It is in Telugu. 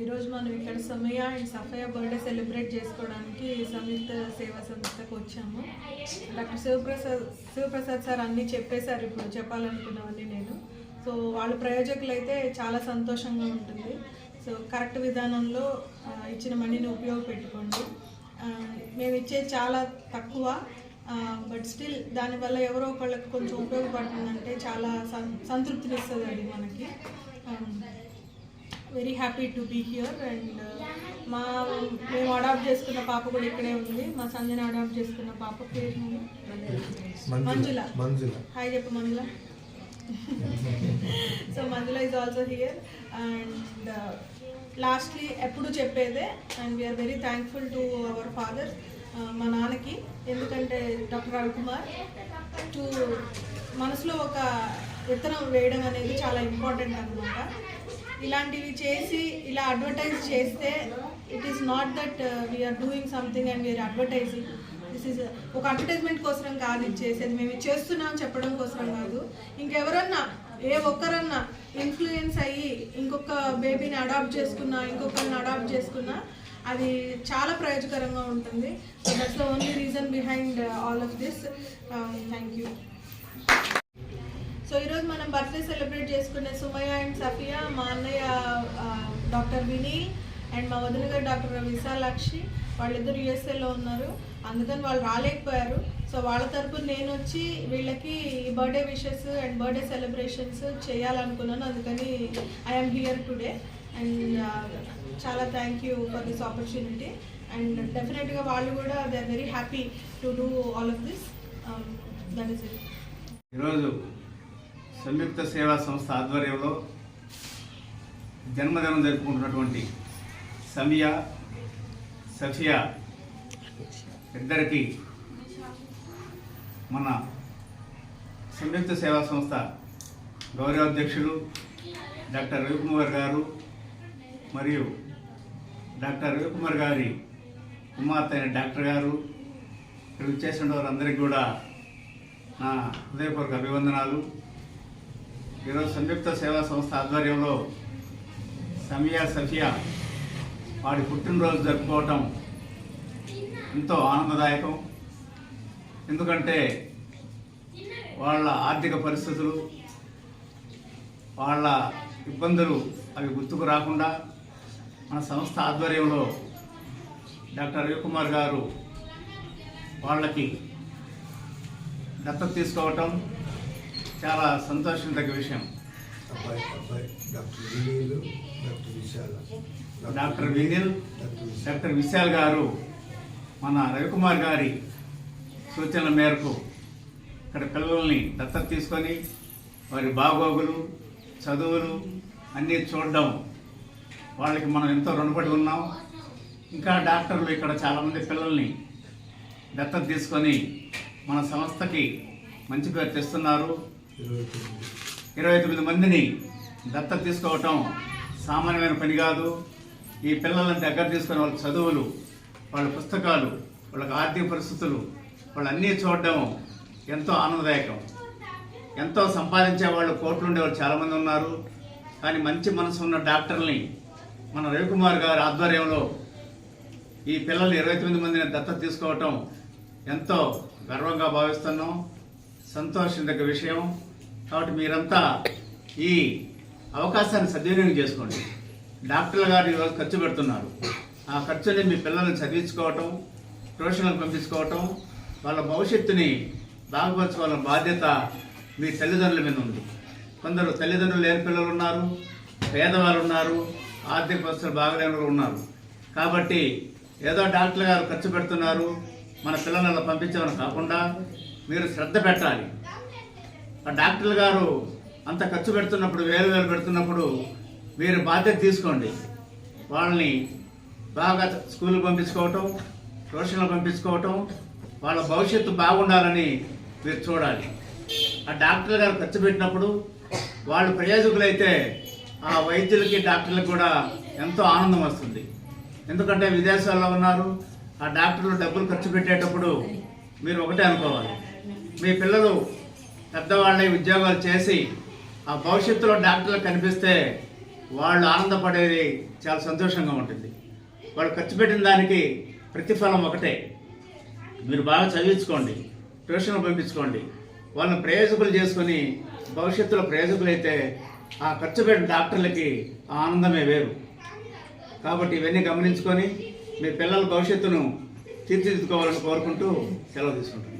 ఈరోజు మనం ఇక్కడ సమయ అండ్ సఫయ బర్త్డే సెలబ్రేట్ చేసుకోవడానికి సంయుక్త సేవా సంస్థకు వచ్చాము. డాక్టర్ శివప్రసాద్ శివప్రసాద్ సార్ అన్నీ చెప్పేశారు ఇప్పుడు చెప్పాలనుకున్నవన్నీ నేను. సో వాళ్ళ ప్రయోజకులైతే చాలా సంతోషంగా ఉంటుంది. సో కరెక్ట్ విధానంలో ఇచ్చిన మనీని ఉపయోగపెట్టుకోండి. మేము ఇచ్చేది చాలా తక్కువ బట్ స్టిల్ దానివల్ల ఎవరో ఒకళ్ళకి కొంచెం ఉపయోగపడుతుందంటే చాలా సం సంతృప్తినిస్తుంది అది మనకి. Very happy to be here and మా మేము అడాప్ట్ చేసుకున్న పాప కూడా ఇక్కడే ఉంది. మా సంజన అడాప్ట్ చేసుకున్న పాప పేరు మంజుల. మంజుల. హాయ్ చెప్పు Manjula. So Manjula is also here and lastly ఎప్పుడు చెప్పేదే and we are very thankful to our father మా నాన్నకి. ఎందుకంటే డాక్టర్ రవికుమార్ టు మనసులో ఒక విత్తనం వేయడం అనేది చాలా ఇంపార్టెంట్ అనమాట ఇలాంటివి చేసి ఇలా అడ్వర్టైజ్ చేస్తే it is not that we are doing something and we are advertising this is ఒక అడ్వర్టైజ్మెంట్ కోసం కాదు ఇది చేసేది మేము చేస్తున్నాం చెప్పడం కోసం కాదు. ఇంకెవరన్నా ఏ ఒక్కరన్నా ఇన్ఫ్లుయెన్స్ అయ్యి ఇంకొక బేబీని అడాప్ట్ చేసుకున్నా ఇంకొకరిని అడాప్ట్ చేసుకున్నా అది చాలా ప్రయోజకరంగా ఉంటుంది. That's the only reason behind all of this thank you so ఈరోజు మనం బర్త్డే సెలబ్రేట్ చేసుకునే సుమయ్య అండ్ సఫియా మా అన్నయ్య uh, డాక్టర్ వినీల్ అండ్ మా వదిన గారు డాక్టర్ విశాలాక్షి వాళ్ళిద్దరు యూఎస్ఏలో ఉన్నారు. అందుకని వాళ్ళు రాలేకపోయారు. సో వాళ్ళ తరపున నేను వచ్చి వీళ్ళకి ఈ birthday wishes and birthday celebrations చేయాలనుకున్నాను. అందుకని ఐఎమ్ హియర్ టుడే అండ్ చాలా thank you for this opportunity and డెఫినెట్గా వాళ్ళు కూడా they are very happy to do all of this that is it ఈరోజు సంయుక్త సేవా సంస్థ ఆధ్వర్యంలో జన్మదినం జరుపుకుంటున్నటువంటి సమియా సఫియా ఇద్దరికి మన సంయుక్త సేవా సంస్థ గౌరవాధ్యక్షులు డాక్టర్ రవికుమార్ గారు మరియు డాక్టర్ రవికుమార్ గారి కుమార్తె అయిన డాక్టర్ గారు ఇక్కడ చేసిన వారందరికీ కూడా నా హృదయపూర్వక అభివందనాలు. ఈరోజు సంయుక్త సేవా సంస్థ ఆధ్వర్యంలో సమియా సఫియా వాడి పుట్టినరోజు జరుపుకోవటం ఎంతో ఆనందదాయకం. ఎందుకంటే వాళ్ళ ఆర్థిక పరిస్థితులు వాళ్ళ ఇబ్బందులు అవి గుర్తుకు రాకుండా మన సంస్థ ఆధ్వర్యంలో డాక్టర్ రవికుమార్ గారు వాళ్ళకి దత్తత తీసుకోవటం చాలా సంతోషం తగ్గ విషయం. అబ్బాయి అబ్బాయి doctor Vineel doctor Vishala. Doctor Vinil doctor Vishala. Doctor Vishal garu మన రవికుమార్ గారి సూచనల మేరకు ఇక్కడ పిల్లల్ని దత్తత తీసుకొని వారి బాగోగులు చదువులు అన్నీ చూడడం. వాళ్ళకి మనం ఎంతో రుణపడి ఉన్నాం. ఇంకా డాక్టర్లు ఇక్కడ చాలామంది పిల్లల్ని దత్తత తీసుకొని మన సంస్థకి మంచి పేరు తెస్తున్నారు. ఇరవై తొమ్మిది మందిని దత్తత తీసుకోవటం సామాన్యమైన పని కాదు. ఈ పిల్లలను దగ్గర తీసుకుని వాళ్ళ చదువులు వాళ్ళ పుస్తకాలు వాళ్ళకి ఆర్థిక పరిస్థితులు వాళ్ళన్నీ చూడడం ఎంతో ఆనందదాయకం. ఎంతో సంపాదించే వాళ్ళు కోట్లు ఉండేవాళ్ళు చాలామంది ఉన్నారు. కానీ మంచి మనసు ఉన్న డాక్టర్ని మన రవికుమార్ గారి ఆధ్వర్యంలో ఈ పిల్లలు ఇరవై తొమ్మిది మందిని దత్తత తీసుకోవటం ఎంతో గర్వంగా భావిస్తున్నాం. సంతోషించదగ్గ విషయం. కాబట్టి మీరంతా ఈ అవకాశాన్ని సద్వినియోగం చేసుకోండి. డాక్టర్లు గారు ఈరోజు ఖర్చు పెడుతున్నారు. ఆ ఖర్చుని మీ పిల్లల్ని చదివించుకోవటం ట్యూషన్లకు పంపించుకోవటం వాళ్ళ భవిష్యత్తుని బాగుపరచుకోవాలన్న బాధ్యత మీ తల్లిదండ్రుల మీద ఉంది. కొందరు తల్లిదండ్రులు లేని పిల్లలు ఉన్నారు పేదవాళ్ళు ఉన్నారు ఆర్థిక పరిస్థితులు బాగలేని వాళ్ళు ఉన్నారు. కాబట్టి ఏదో డాక్టర్ గారు ఖర్చు పెడుతున్నారు మన పిల్లలను పంపించమని కాకుండా మీరు శ్రద్ధ పెట్టాలి. ఆ డాక్టర్లు గారు అంత ఖర్చు పెడుతున్నప్పుడు వేలు వేలు పెడుతున్నప్పుడు మీరు బాధ్యత తీసుకోండి. వాళ్ళని బాగా స్కూల్కి పంపించుకోవటం ట్యూషన్లు పంపించుకోవటం వాళ్ళ భవిష్యత్తు బాగుండాలని మీరు చూడాలి. ఆ డాక్టర్ గారు ఖర్చు పెట్టినప్పుడు వాళ్ళు ప్రయోజకులైతే ఆ వైద్యులకి డాక్టర్లకు కూడా ఎంతో ఆనందం వస్తుంది. ఎందుకంటే విదేశాల్లో ఉన్నారు ఆ డాక్టర్లు డబ్బులు ఖర్చు పెట్టేటప్పుడు మీరు ఒకటే అనుకోవాలి. మీ పిల్లలు పెద్దవాళ్ళే ఉద్యోగాలు చేసి ఆ భవిష్యత్తులో డాక్టర్లు కనిపిస్తే వాళ్ళు ఆనందపడేది చాలా సంతోషంగా ఉంటుంది. వాళ్ళు ఖర్చు పెట్టిన దానికి ప్రతిఫలం ఒకటే. మీరు బాగా చదివించుకోండి ట్యూషన్ పంపించుకోండి. వాళ్ళని ప్రయోజకులు చేసుకొని భవిష్యత్తులో ప్రయోజకులైతే ఆ ఖర్చు పెట్టిన డాక్టర్లకి ఆ ఆనందమే వేరు. కాబట్టి ఇవన్నీ గమనించుకొని మీ పిల్లల భవిష్యత్తును తీర్చిదిద్దుకోవాలని కోరుకుంటూ సెలవు తీసుకుంటాను